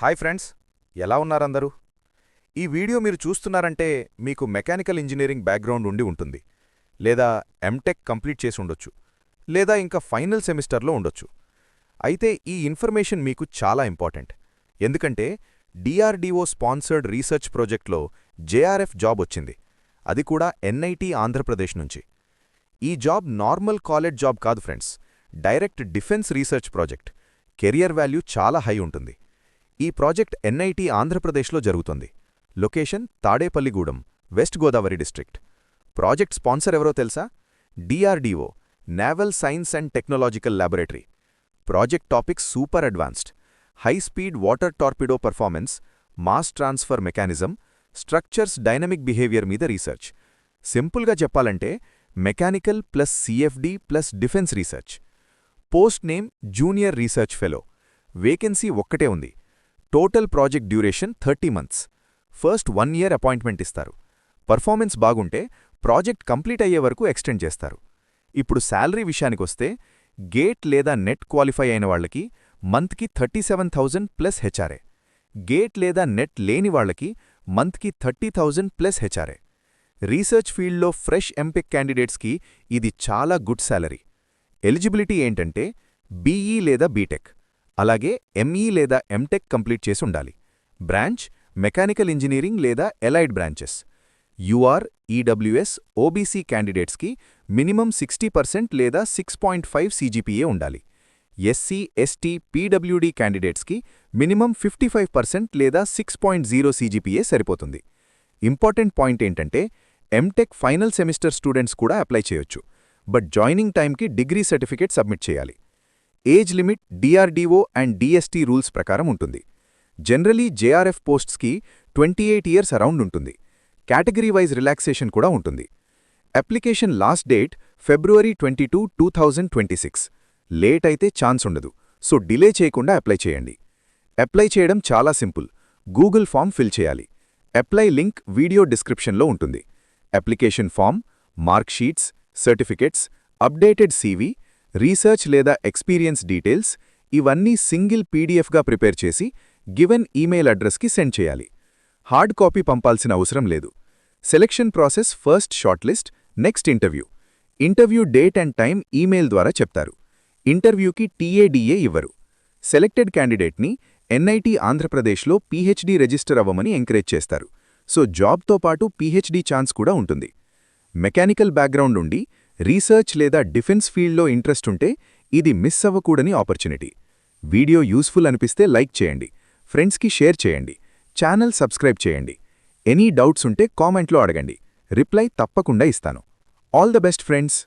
Hi friends ఎలా ఉన్నారందరూ? ఈ video మీరు చూస్తున్నారంటే మీకు మెకానికల్ ఇంజనీరింగ్ బ్యాక్గ్రౌండ్ ఉండి ఉంటుంది లేదా ఎంటెక్ కంప్లీట్ చేసి ఉండొచ్చు లేదా ఇంకా ఫైనల్ సెమిస్టర్లో ఉండొచ్చు. అయితే ఈ ఇన్ఫర్మేషన్ మీకు చాలా ఇంపార్టెంట్ ఎందుకంటే డిఆర్డీఓ స్పాన్సర్డ్ రీసెర్చ్ ప్రాజెక్ట్లో జేఆర్ఎఫ్ జాబ్ వచ్చింది అది కూడా ఎన్ఐటి ఆంధ్రప్రదేశ్ నుంచి. ఈ జాబ్ నార్మల్ కాలేజ్ జాబ్ కాదు friends direct defence research project career value చాలా హై ఉంటుంది. ఈ ప్రాజెక్ట్ ఎన్ఐటి ఆంధ్రప్రదేశ్లో జరుగుతుంది. Location Tadepalligudem west Godavari district. Project sponsor ఎవరో తెలుసా? DRDO naval science and technological laboratory. Project topic super advanced. High speed water torpedo performance mass transfer mechanism structures dynamic behaviour మీద research. సింపుల్గా చెప్పాలంటే mechanical plus CFD plus defence research. Post name junior research fellow. Vacancy ఒక్కటే ఉంది. Total project duration thirty months. First one year appointment ఇస్తారు. Performance బాగుంటే project complete అయ్యే వరకు extend చేస్తారు. ఇప్పుడు శాలరీ విషయానికొస్తే గేట్ లేదా నెట్ క్వాలిఫై అయిన వాళ్ళకి మంత్కి thirty seven thousand plus HRA. GATE లేదా నెట్ లేని వాళ్ళకి మంత్కి thirty thousand plus HRA. Research ఫీల్డ్లో ఫ్రెష్ ఎంపిక్ క్యాండిడేట్స్కి ఇది చాలా గుడ్ శాలరీ. ఎలిజిబిలిటీ ఏంటంటే బీఈ లేదా బీటెక్. అలాగే ఎంఈ లేదా ఎంటెక్ కంప్లీట్ చేసి ఉండాలి. బ్రాంచ్ మెకానికల్ ఇంజనీరింగ్ లేదా allied branches. UR EWS OBC క్యాండిడేట్స్కి మినిమం సిక్స్టీ పర్సెంట్ లేదా సిక్స్ పాయింట్ ఫైవ్ సీజీపీఏ ఉండాలి. ఎస్సీ ఎస్టీ పీడబ్ల్యూడీ క్యాండిడేట్స్కి మినిమం ఫిఫ్టీ ఫైవ్ పర్సెంట్ లేదా సిక్స్ పాయింట్ జీరో సీజీపీఏ సరిపోతుంది. ఇంపార్టెంట్ పాయింట్ ఏంటంటే ఎంటెక్ ఫైనల్ సెమిస్టర్ స్టూడెంట్స్ కూడా apply చేయొచ్చు. బట్ జాయినింగ్ టైంకి డిగ్రీ సర్టిఫికేట్ సబ్మిట్ చేయాలి. Age limit DRDO and DST rules ప్రకారం ఉంటుంది. జనరలీ జేఆర్ఎఫ్ పోస్ట్స్కి ట్వంటీ ఎయిట్ ఇయర్స్ అరౌండ్ ఉంటుంది. కేటగిరీ వైజ్ రిలాక్సేషన్ కూడా ఉంటుంది. Application last date February twenty two two thousand twenty six. Late అయితే chance ఉండదు. సో డిలే చేయకుండా అప్లై చేయండి. అప్లై చేయడం చాలా సింపుల్. గూగుల్ ఫామ్ ఫిల్ చేయాలి. అప్లై లింక్ వీడియో డిస్క్రిప్షన్లో ఉంటుంది. Application form mark sheets certificates updated CV research లేదా ఎక్స్పీరియన్స్ డీటెయిల్స్ ఇవన్నీ సింగిల్ పీడీఎఫ్గా ప్రిపేర్ చేసి గివెన్ ఈమెయిల్ అడ్రస్కి సెండ్ చేయాలి. హార్డ్ కాపీ పంపాల్సిన అవసరం లేదు. Selection process first short list next interview. Interview date and time email ద్వారా చెప్తారు. ఇంటర్వ్యూకి టీఏడీఏ ఇవ్వరు. సెలెక్టెడ్ క్యాండిడేట్ని ఎన్ఐటి ఆంధ్రప్రదేశ్లో పీహెచ్డీ రిజిస్టర్ అవ్వమని ఎంకరేజ్ చేస్తారు. సో జాబ్తో పాటు పీహెచ్డీ ఛాన్స్ కూడా ఉంటుంది. మెకానికల్ బ్యాక్గ్రౌండ్ ఉండి రీసెర్చ్ లేదా డిఫెన్స్ ఫీల్డ్లో ఇంట్రెస్ట్ ఉంటే ఇది మిస్ అవ్వకూడని ఆపర్చునిటీ. వీడియో యూస్ఫుల్ అనిపిస్తే లైక్ చేయండి. ఫ్రెండ్స్కి షేర్ చేయండి. ఛానల్ సబ్స్క్రైబ్ చేయండి. ఎనీ డౌట్స్ ఉంటే కామెంట్లో అడగండి. రిప్లై తప్పకుండా ఇస్తాను. All the best friends.